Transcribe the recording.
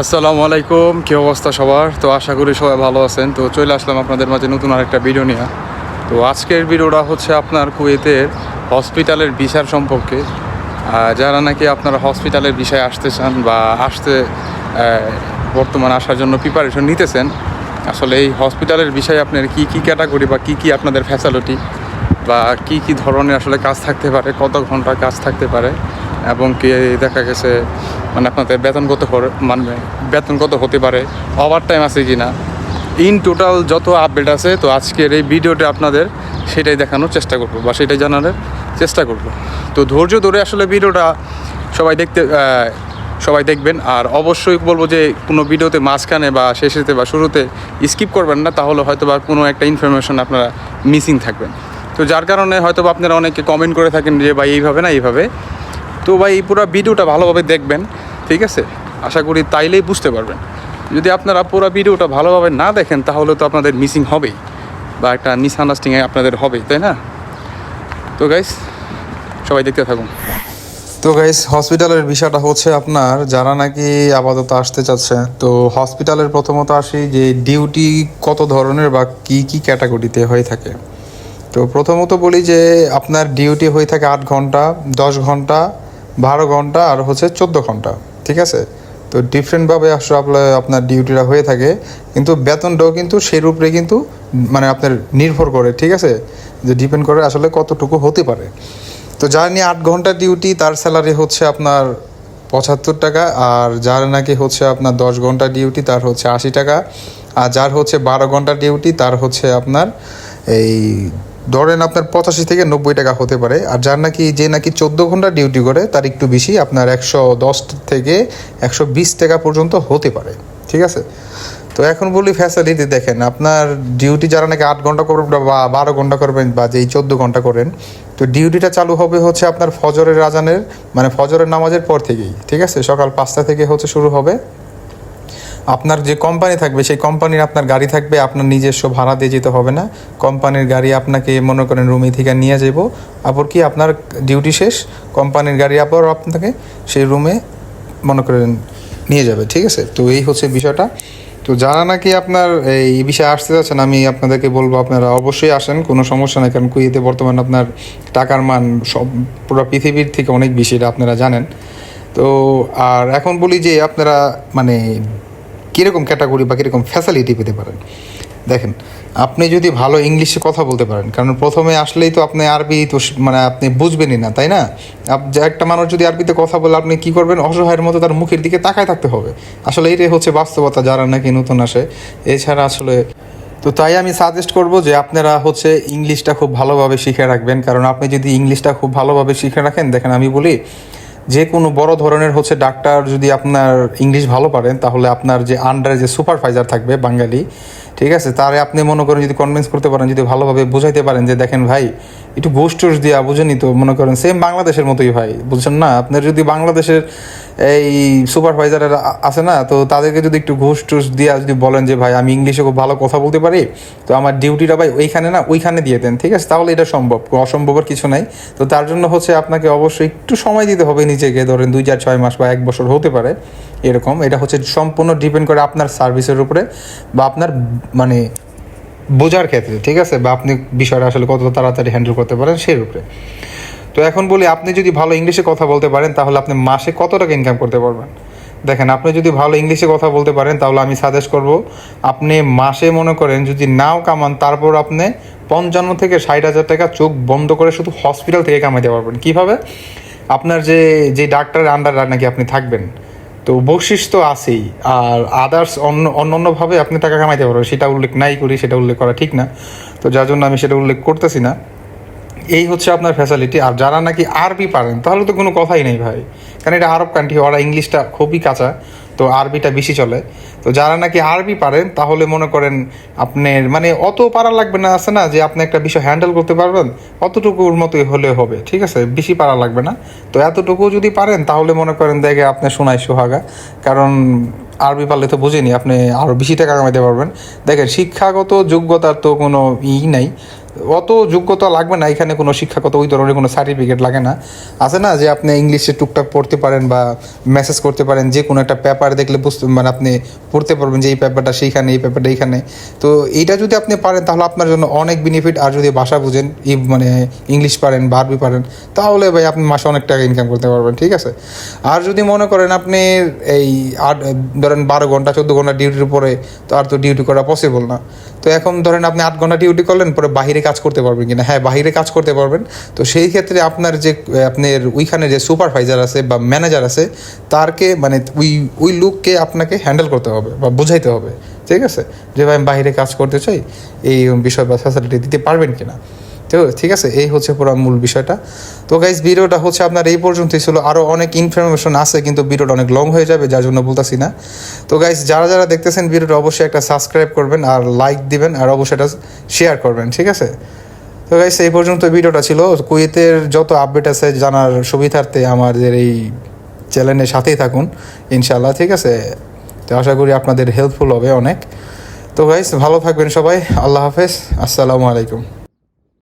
আসসালামু আলাইকুম, কী অবস্থা সবার? তো আশা করি সবাই ভালো আছেন। তো চলে আসলাম আপনাদের মাঝে নতুন আরেকটা ভিডিও নিয়ে। তো আজকের ভিডিওটা হচ্ছে আপনার কুয়েতের হসপিটালের বিচার সম্পর্কে। যারা নাকি আপনারা হসপিটালের বিষয়ে আসতে চান বা আসতে বর্তমানে আসার জন্য প্রিপারেশন নিতেছেন, আসলে এই হসপিটালের বিষয়ে আপনার কি কি ক্যাটাগরি বা কি কি আপনাদের ফ্যাসিলিটি বা কি কি ধরনের আসলে কাজ থাকতে পারে, কত ঘণ্টা কাজ থাকতে পারে এবং কি দেখা গেছে মানে আপনাদের বেতন কত মানে বেতন কত হতে পারে ওভার টাইম আছে কি না ইন টোটাল যত আপডেট আছে, তো আজকের এই ভিডিওটা আপনাদের সেটাই দেখানোর চেষ্টা করব, বা সেটাই জানানোর চেষ্টা করব। তো ধৈর্য ধরে আসলে ভিডিওটা সবাই দেখতে সবাই দেখবেন, আর অবশ্যই বলব যে কোনো ভিডিওতে মাঝখানে বা শেষেতে বা শুরুতে স্কিপ করবেন না, তাহলে হয়তো বা কোনো একটা ইনফরমেশন আপনারা মিসিং থাকবেন। তো যার কারণে হয়তো বা আপনারা অনেকে কমেন্ট করে থাকেন যে ভাই এইভাবে না, এইভাবে। তো ভাই, এই পুরো ভিডিওটা ভালোভাবে দেখবেন, ঠিক আছে? আশা করি তাইলেই বুঝতে পারবেন। যদি আপনারা পুরো ভিডিওটা ভালোভাবে না দেখেন, তাহলে তো আপনাদের মিসিং হবেই, বা একটা মিসআন্ডারস্ট্যান্ডিং আপনাদের হবেই, তাই না? তো গাইস সবাই দেখতে থাকুন। তো গাইস হসপিটালের বিষয়টা হচ্ছে আপনার, যারা নাকি আপাতত আসতে চাচ্ছে, তো হসপিটালের প্রথমত আসি যে ডিউটি কত ধরনের বা কি কি ক্যাটাগরিতে হয়ে থাকে। তো প্রথমত বলি যে, আপনার ডিউটি হয়ে থাকে আট ঘণ্টা, দশ ঘণ্টা বারো ঘণ্টা আর হচ্ছে চোদ্দ ঘণ্টা, ঠিক আছে? তো ডিফারেন্টভাবে আসলে আপনার আপনার ডিউটিটা হয়ে থাকে, কিন্তু বেতনটাও কিন্তু সেই উপরে কিন্তু মানে আপনার নির্ভর করে, ঠিক আছে? যে ডিপেন্ড করে আসলে কতটুকু হতে পারে। তো যার নিয়ে আট ঘণ্টা ডিউটি তার স্যালারি হচ্ছে আপনার পঁচাত্তর টাকা, আর যার নাকি হচ্ছে আপনার দশ ঘণ্টা ডিউটি তার হচ্ছে আশি টাকা, আর যার হচ্ছে বারো ঘণ্টা ডিউটি তার হচ্ছে আপনার এই ধরেন আপনার পঁচাশি থেকে নব্বই টাকা হতে পারে, আর যার নাকি যে নাকি চোদ্দ ঘণ্টা ডিউটি করে, তার একটু বেশি আপনার একশো দশ থেকে একশো বিশ টাকা পর্যন্ত হতে পারে, ঠিক আছে? তো এখন বলি ফ্যাসিলিটি দেখেন, আপনার ডিউটি যারা নাকি আট ঘণ্টা করবেন বা বারো ঘণ্টা করবেন বা যেই চোদ্দ ঘণ্টা করেন, তো ডিউটিটা চালু হবে হচ্ছে আপনার ফজরের রাজানের মানে ফজরের নামাজের পর থেকেই, ঠিক আছে? সকাল পাঁচটা থেকে হচ্ছে শুরু হবে। আপনার যে কোম্পানি থাকবে, সেই কোম্পানির আপনার গাড়ি থাকবে, আপনার নিজস্ব ভাড়া দিয়ে যেতে হবে না। কোম্পানির গাড়ি আপনাকে মনে করেন রুমে থেকে নিয়ে যাব। আবার কি আপনার ডিউটি শেষ? কোম্পানির গাড়ি আবার আপনাকে সেই রুমে মনে করেন নিয়ে যাবে, ঠিক আছে? তো এই হচ্ছে বিষয়টা। তো যারা নাকি আপনার এই বিষয়ে আসতে যাচ্ছেন, আমি আপনাদেরকে বলব, আপনারা অবশ্যই আসেন, কোনো সমস্যা নেই, কারণ কুয়েতে বর্তমানে আপনার টাকার মান সব পুরো পৃথিবীর থেকে অনেক বেশি, এটা আপনারা জানেন। তো আর এখন বলি যে, আপনারা মানে কীরকম ক্যাটাগরি বা কীরকম ফ্যাসিলিটি পেতে পারেন? দেখেন, আপনি যদি ভালো ইংলিশে কথা বলতে পারেন, কারণ প্রথমে আসলেই তো আপনি আরবি তো মানে আপনি বুঝবেনই না, তাই না? একটা মানুষ যদি আরবিতে কথা বলে, আপনি কি করবেন? অসহায়ের মতো তার মুখের দিকে তাকায় থাকতে হবে। আসলে এটাই হচ্ছে বাস্তবতা, যারা নাকি নতুন আসে। এছাড়া আসলে, তো তাই আমি সাজেস্ট করব যে আপনারা হচ্ছে ইংলিশটা খুব ভালোভাবে শিখে রাখবেন। কারণ আপনি যদি ইংলিশটা খুব ভালোভাবে শিখে রাখেন, দেখেন আমি বলি যে কোনো বড় ধরনের হচ্ছে ডাক্তার যদি আপনার ইংলিশ ভালো পারেন, তাহলে আপনার যে আন্ডারে যে সুপারভাইজার থাকবে বাঙালি, ঠিক আছে? তারে আপনি মনে করেন যদি কনভিন্স করতে পারেন, যদি ভালোভাবে বোঝাইতে পারেন যে, দেখেন ভাই, একটু গোষ্ঠ দিয়া বুঝেনি তো মনে করেন সেম বাংলাদেশের মতোই ভাই, বুঝছেন না? আপনার যদি বাংলাদেশের এই সুপারভাইজার আছে না, তো তাদেরকে যদি একটু ঘুষ টুস দিয়া যদি বলেন যে, ভাই, আমি ইংলিশে খুব ভালো কথা বলতে পারি, তো আমার ডিউটিটা ভাই ওইখানে না, ওইখানে দিয়ে দেন। ঠিক আছে? তাহলে এটা সম্ভব অসম্ভবের কিছু নাই। তো তার জন্য হচ্ছে আপনাকে অবশ্যই একটু সময় দিতে হবে নিজেকে ধরেন দুই চার ছয় মাস বা এক বছর হতে পারে, এরকম, এটা হচ্ছে সম্পূর্ণ ডিপেন্ড করে আপনার সার্ভিসের উপরে বা আপনার মানে বোঝার ক্ষেত্রে, ঠিক আছে? বা আপনি বিষয়টা আসলে কত তাড়াতাড়ি হ্যান্ডেল করতে পারেন সেই উপরে। তো এখন বলি, আপনি যদি ভালো ইংলিশে কথা বলতে পারেন, তাহলে আপনি মাসে কত টাকা ইনকাম করতে পারবেন? দেখেন, আপনি যদি ভালো ইংলিশে কথা বলতে পারেন, তাহলে আমি সাজেস্ট করব, আপনি মাসে মনে করেন যদি নাও কামান, তারপর আপনি পঞ্চান্ন থেকে ষাট হাজার টাকা চোখ বন্ধ করে শুধু হসপিটাল থেকে কামাইতে পারবেন। কীভাবে? আপনার যে যে ডাক্তার আন্ডার নাকি আপনি থাকবেন, তো বকশিস তো আছেই, আর আদার্স অন্য অন্য অন্যভাবে আপনি টাকা কামাইতে পারবেন, সেটা উল্লেখ নাই করি, সেটা উল্লেখ করা ঠিক না, তো যার জন্য আমি সেটা উল্লেখ করতেছি না। এই হচ্ছে আপনার ফ্যাসিলিটি আর যারা নাকি আরবি পারেন, তাহলে তো কোনো কথাই নেই ভাই, কারণ এটা আরব কান্ট্রি ওরা ইংলিশটা খুবই কাঁচা তো আরবিটা বেশি চলে। তো যারা নাকি আরবি পারেন, তাহলে মনে করেন আপনার মানে অত পারা লাগবে না, আছে না? যে আপনি একটা বিষয় হ্যান্ডেল করতে পারবেন, অতটুকুর মতোই হলে হবে, ঠিক আছে? বেশি পারা লাগবে না। তো এতটুকু যদি পারেন, তাহলে মনে করেন দেখে আপনি শোনায় সোহাগা। কারণ আরবি পারলে তো বুঝিনি, আপনি আরও বেশি টাকা কামাইতে পারবেন। দেখেন, শিক্ষাগত যোগ্যতার তো কোনো ই নাই। অত যোগ্যতা লাগবে না, এখানে কোনো শিক্ষাগত ওই ধরনের কোনো সার্টিফিকেট লাগে না। আছে না যে আপনি ইংলিশে টুকটাক পড়তে পারেন বা মেসেজ করতে পারেন, যে কোনো একটা পেপার দেখলে বুঝতে মানে আপনি পড়তে পারবেন যে এই পেপারটা সেইখানে, এই পেপারটা এইখানে তো এইটা যদি আপনি পারেন, তাহলে আপনার জন্য অনেক বেনিফিট আর যদি ভাষা বুঝেন, এই মানে ইংলিশ পারেন বা আরবি পারেন, তাহলে ভাই আপনি মাসে অনেক টাকা ইনকাম করতে পারবেন, ঠিক আছে? আর যদি মনে করেন আপনি এই আট, ধরেন বারো ঘণ্টা, চোদ্দ ঘণ্টা ডিউটির পরে তো আর তো ডিউটি করা পসিবল না। তো এখন ধরেন আপনি আট ঘণ্টা ডিউটি করলেন, পরে বাহিরে কাজ করতে পারবেন কিনা? হ্যাঁ বাহিরে কাজ করতে পারবেন। তো সেই ক্ষেত্রে আপনার যে, আপনার ওইখানে যে সুপারভাইজার আছে বা ম্যানেজার আছে, তারকে মানে ওই ওই লুককে আপনাকে হ্যান্ডেল করতে হবে বা বোঝাইতে হবে। ঠিক আছে? যে ভাই, আমি বাইরে কাজ করতে চাই, এই বিষয় বা ফ্যাসিলিটি দিতে পারবেন কিনা? তো ঠিক আছে, এই হচ্ছে পুরো মূল বিষয়টা। তো গাইজ ভিডিওটা হচ্ছে আপনার এই পর্যন্তই ছিল। আরও অনেক ইনফরমেশন আছে, কিন্তু ভিডিওটা অনেক লং হয়ে যাবে, যার জন্য বলতেছি না। তো গাইজ যারা যারা দেখতেছেন ভিডিওটা, অবশ্যই একটা সাবস্ক্রাইব করবেন আর লাইক দিবেন, আর অবশ্যই এটা শেয়ার করবেন, ঠিক আছে? তো গাইজ এই পর্যন্ত ভিডিওটা ছিল। কুয়েতের যত আপডেট আছে জানার সুবিধার্থে আমাদের এই চ্যানেলের সাথেই থাকুন ইনশাল্লাহ ঠিক আছে? তো আশা করি আপনাদের হেল্পফুল হবে অনেক। তো গাইজ ভালো থাকবেন সবাই। আল্লাহ হাফেজ। আসসালামু আলাইকুম।